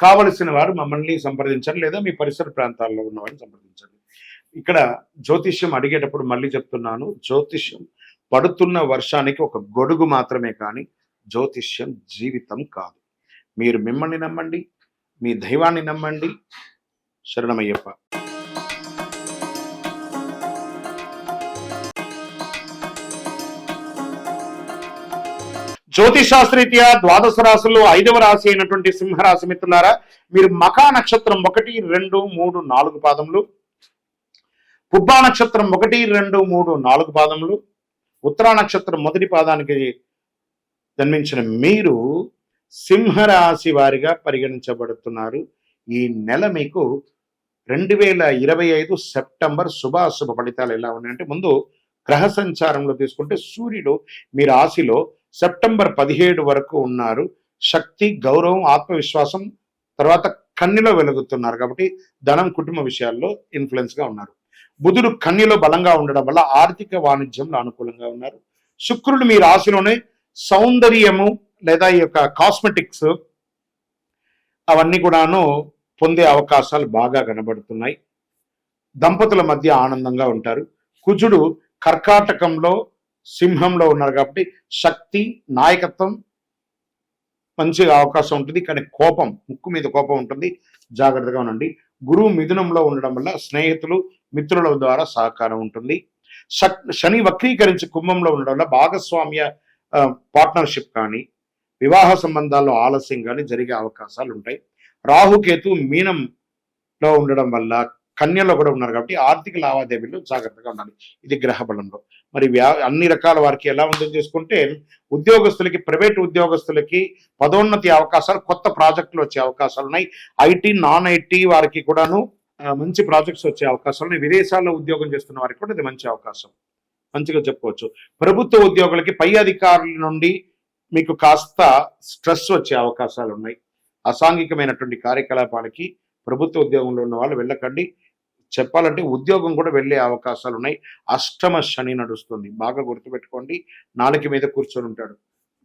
కావలసిన వారు మమ్మల్ని సంప్రదించండి లేదా మీ పరిసర ప్రాంతాల్లో ఉన్న వారిని సంప్రదించండి ఇక్కడ జ్యోతిష్యం అడిగేటప్పుడు మళ్ళీ చెప్తున్నాను జ్యోతిష్యం పడుతున్న వర్షానికి ఒక గొడుగు మాత్రమే కానీ జ్యోతిష్యం జీవితం కాదు. మీరు మిమ్మల్ని నమ్మండి మీ దైవాన్ని నమ్మండి. శరణమయ్యప్ప. జ్యోతిషాస్త్రీత్యా ద్వాదశ రాశుల్లో ఐదవ రాశి అయినటువంటి సింహరాశి మిత్రులారా మీరు మకా నక్షత్రం ఒకటి రెండు మూడు నాలుగు పాదములు పుబ్బా నక్షత్రం ఒకటి రెండు మూడు నాలుగు పాదములు ఉత్తరా నక్షత్రం మొదటి పాదానికి జన్మించిన మీరు సింహరాశి వారిగా పరిగణించబడుతున్నారు. ఈ నెల మీకు రెండు వేల ఇరవై ఐదు సెప్టెంబర్ శుభాశుభ ఫలితాలు ఎలా ఉన్నాయంటే ముందు గ్రహ సంచారంలో తీసుకుంటే సూర్యుడు మీ రాశిలో సెప్టెంబర్ పదిహేడు వరకు ఉన్నారు. శక్తి గౌరవం ఆత్మవిశ్వాసం తర్వాత కన్నిలో వెలుగుతున్నారు కాబట్టి ధనం కుటుంబ విషయాల్లో ఇన్ఫ్లుయెన్స్గా ఉన్నారు. బుధుడు కన్నిలో బలంగా ఉండడం వల్ల ఆర్థిక వాణిజ్యంలో అనుకూలంగా ఉన్నారు. శుక్రుడు మీ రాశిలోనే సౌందర్యము లేదా ఈ యొక్క కాస్మెటిక్స్ అవన్నీ కూడాను పొందే అవకాశాలు బాగా కనబడుతున్నాయి. దంపతుల మధ్య ఆనందంగా ఉంటారు. కుజుడు కర్కాటకంలో సింహంలో ఉన్నారు కాబట్టి శక్తి నాయకత్వం మంచిగా అవకాశం ఉంటుంది. కానీ కోపం ముక్కు మీద కోపం ఉంటుంది. జాగ్రత్తగా ఉండండి. గురువు మిథునంలో ఉండడం వల్ల స్నేహితులు మిత్రుల ద్వారా సహకారం ఉంటుంది. శక్- శని వక్రీకరించి కుంభంలో ఉండడం వల్ల భాగస్వామ్య పార్ట్నర్షిప్ కానీ వివాహ సంబంధాల్లో ఆలస్యం కానీ జరిగే అవకాశాలు ఉంటాయి. రాహుకేతు మీనంలో ఉండడం వల్ల కన్యలో కూడా ఉన్నారు కాబట్టి ఆర్థిక లావాదేవీలు జాగ్రత్తగా ఉండాలి. ఇది గ్రహ బలంలో. మరి వ్యా అన్ని రకాల వారికి ఎలా ఉందో చేసుకుంటే ఉద్యోగస్తులకి ప్రైవేట్ ఉద్యోగస్తులకి పదోన్నతి అవకాశాలు కొత్త ప్రాజెక్టులు వచ్చే అవకాశాలు ఉన్నాయి. ఐటీ నాన్ ఐటీ వారికి కూడాను మంచి ప్రాజెక్ట్స్ వచ్చే అవకాశాలు ఉన్నాయి. విదేశాల్లో ఉద్యోగం చేస్తున్న వారికి కూడా ఇది మంచి అవకాశం. మంచిగా చెప్పుకోవచ్చు. ప్రభుత్వ ఉద్యోగులకి పై అధికారుల నుండి మీకు కాస్త స్ట్రెస్ వచ్చే అవకాశాలు ఉన్నాయి. అసాంఘికమైనటువంటి కార్యకలాపాలకి ప్రభుత్వ ఉద్యోగంలో ఉన్న వాళ్ళు వెళ్ళకండి. చెప్పాలంటే ఉద్యోగం కూడా వెళ్ళే అవకాశాలు ఉన్నాయి అష్టమ శని నడుస్తుంది. బాగా గుర్తుపెట్టుకోండి. నాలుక మీద కూర్చొని ఉంటాడు.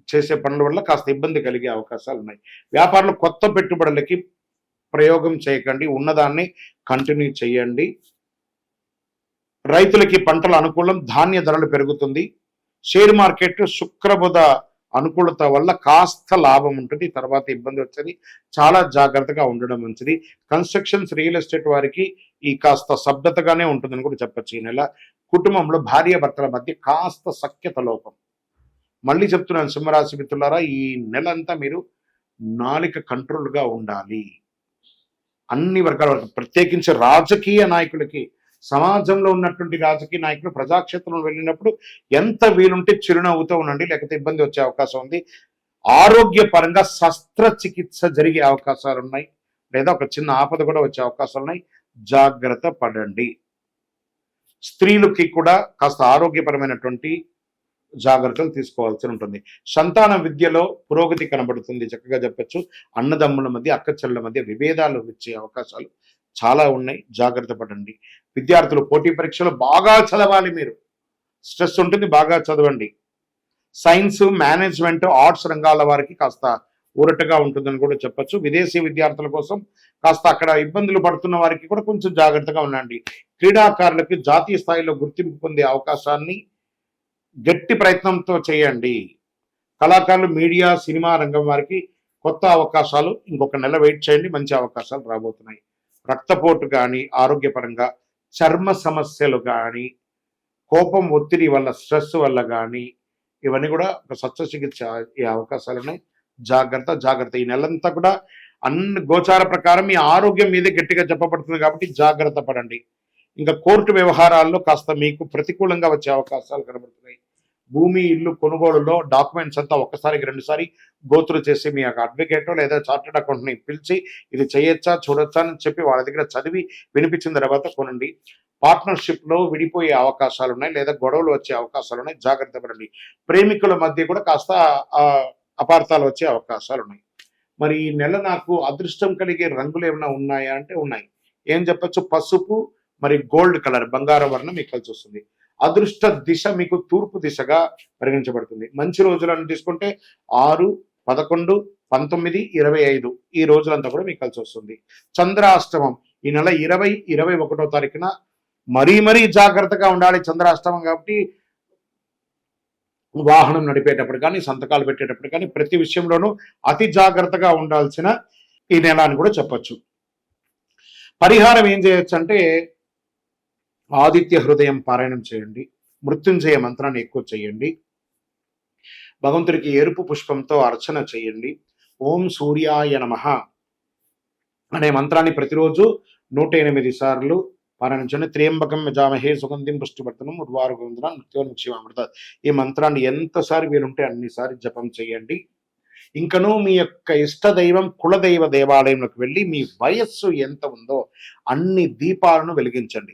చేసే పనుల వల్ల కాస్త ఇబ్బంది కలిగే అవకాశాలు ఉన్నాయి వ్యాపారంలో కొత్త పెట్టుబడులకి ప్రయోగం చేయకండి. ఉన్నదాన్ని కంటిన్యూ చేయండి. రైతులకి పంటల అనుకూలం ధాన్య ధరలు పెరుగుతుంది. షేర్ మార్కెట్ శుక్రబుధ అనుకూలత వల్ల కాస్త లాభం ఉంటుంది. తర్వాత ఇబ్బంది వచ్చేది. చాలా జాగ్రత్తగా ఉండడం మంచిది. కన్స్ట్రక్షన్స్ రియల్ ఎస్టేట్ వారికి ఈ కాస్త శబ్దతగానే ఉంటుందని కూడా చెప్పొచ్చు. ఈ నెల కుటుంబంలో భార్య భర్తల మధ్య కాస్త సఖ్యత లోపం. మళ్ళీ చెప్తున్నాను సింహరాశి మిత్రులారా ఈ నెల అంతా మీరు నాలిక కంట్రోల్గా ఉండాలి. అన్ని వర్గాల వరకు ప్రత్యేకించి రాజకీయ నాయకులకి సమాజంలో ఉన్నటువంటి రాజకీయ నాయకులు ప్రజాక్షేత్రంలో వెళ్ళినప్పుడు ఎంత వీలుంటే చిరునవ్వుతో ఉండండి లేకపోతే ఇబ్బంది వచ్చే అవకాశం ఉంది. ఆరోగ్యపరంగా శస్త్రచికిత్స జరిగే అవకాశాలు ఉన్నాయి. లేదా ఒక చిన్న ఆపద కూడా వచ్చే అవకాశాలు ఉన్నాయి. జాగ్రత్త పడండి. స్త్రీలకి కూడా కాస్త ఆరోగ్యపరమైనటువంటి జాగ్రత్తలు తీసుకోవాల్సి ఉంటుంది. సంతాన విద్యలో పురోగతి కనబడుతుంది. చక్కగా చెప్పొచ్చు. అన్నదమ్ముల మధ్య అక్క చెల్లెల మధ్య విభేదాలు వచ్చే అవకాశాలు చాలా ఉన్నాయి. జాగ్రత్త పడండి. విద్యార్థులు పోటీ పరీక్షలు బాగా చదవాలి మీరు. స్ట్రెస్ ఉంటుంది బాగా చదవండి. సైన్స్ మేనేజ్మెంట్ ఆర్ట్స్ రంగాల వారికి కాస్త ఊరటగా ఉంటుందని కూడా చెప్పొచ్చు. విదేశీ విద్యార్థుల కోసం కాస్త అక్కడ ఇబ్బందులు పడుతున్న వారికి కూడా కొంచెం జాగ్రత్తగా ఉండండి. క్రీడాకారులకు జాతీయ స్థాయిలో గుర్తింపు పొందే అవకాశాన్ని గట్టి ప్రయత్నంతో చేయండి. కళాకారులు మీడియా సినిమా రంగం వారికి కొత్త అవకాశాలు ఇంకొక నెల వెయిట్ చేయండి. మంచి అవకాశాలు రాబోతున్నాయి. రక్తపోటు కానీ ఆరోగ్యపరంగా చర్మ సమస్యలు కానీ కోపం ఒత్తిడి వల్ల స్ట్రెస్ వల్ల కానీ ఇవన్నీ కూడా ఒక శస్త్రచికిత్స అయ్యే అవకాశాలు ఉన్నాయి. జాగ్రత్త జాగ్రత్త. ఈ నెలంతా కూడా అన్ని గోచార ప్రకారం మీ ఆరోగ్యం మీదే గట్టిగా చెప్పబడుతుంది కాబట్టి జాగ్రత్త పడండి. ఇంకా కోర్టు వ్యవహారాల్లో కాస్త మీకు ప్రతికూలంగా వచ్చే అవకాశాలు కనబడుతున్నాయి. భూమి ఇల్లు కొనుగోలులో డాక్యుమెంట్స్ అంతా ఒక్కసారికి రెండుసారి గోత్రు చేసి మీ యొక్క అడ్వకేట్ లేదా చార్టెడ్ అకౌంట్ని పిలిచి ఇది చేయొచ్చా చూడొచ్చా అని చెప్పి వాళ్ళ దగ్గర చదివి వినిపించిన తర్వాత కొనండి. పార్ట్నర్షిప్లో విడిపోయే అవకాశాలు ఉన్నాయి లేదా గొడవలు వచ్చే అవకాశాలు ఉన్నాయి జాగ్రత్త పడండి. ప్రేమికుల మధ్య కూడా కాస్త అపార్థాలు వచ్చే అవకాశాలు ఉన్నాయి మరి ఈ నెల నాకు అదృష్టం కలిగే రంగులు ఏమైనా ఉన్నాయా అంటే ఉన్నాయి. ఏం చెప్పచ్చు? పసుపు మరి గోల్డ్ కలర్ బంగారు వర్ణం మీకు కలిసి వస్తుంది అదృష్ట దిశ మీకు తూర్పు దిశగా పరిగణించబడుతుంది. మంచి రోజులను తీసుకుంటే ఆరు పదకొండు పంతొమ్మిది ఇరవై ఐదు. ఈ రోజులంతా కూడా మీకు కలిసి వస్తుంది. చంద్రాష్టమం. ఈ నెల ఇరవై ఇరవై ఒకటో తారీఖున మరీ మరీ జాగ్రత్తగా ఉండాలి చంద్రాష్టమం కాబట్టి. వాహనం నడిపేటప్పుడు కానీ సంతకాలు పెట్టేటప్పుడు కానీ ప్రతి విషయంలోనూ అతి జాగ్రత్తగా ఉండాల్సిన ఈ నెల అని కూడా చెప్పచ్చు. పరిహారం ఏం చేయొచ్చు అంటే ఆదిత్య హృదయం పారాయణం చేయండి మృత్యుంజయ మంత్రాన్ని ఎక్కువ చేయండి భగవంతుడికి ఎరుపు పుష్పంతో అర్చన చేయండి. ఓం సూర్యాయ నమః అనే మంత్రాన్ని ప్రతిరోజు నూట ఎనిమిది సార్లు పారాయణించండి త్రియంబకం జామహే సుగంధిం పుష్టివర్తనం ఉర్వారు గోవిందన నృత్యోని ఈ మంత్రాన్ని ఎంతసారి వీలుంటే అన్నిసారి జపం చేయండి. ఇంకనూ మీ యొక్క ఇష్ట దైవం కులదైవ దేవాలయంలోకి వెళ్ళి మీ వయస్సు ఎంత ఉందో అన్ని దీపాలను వెలిగించండి.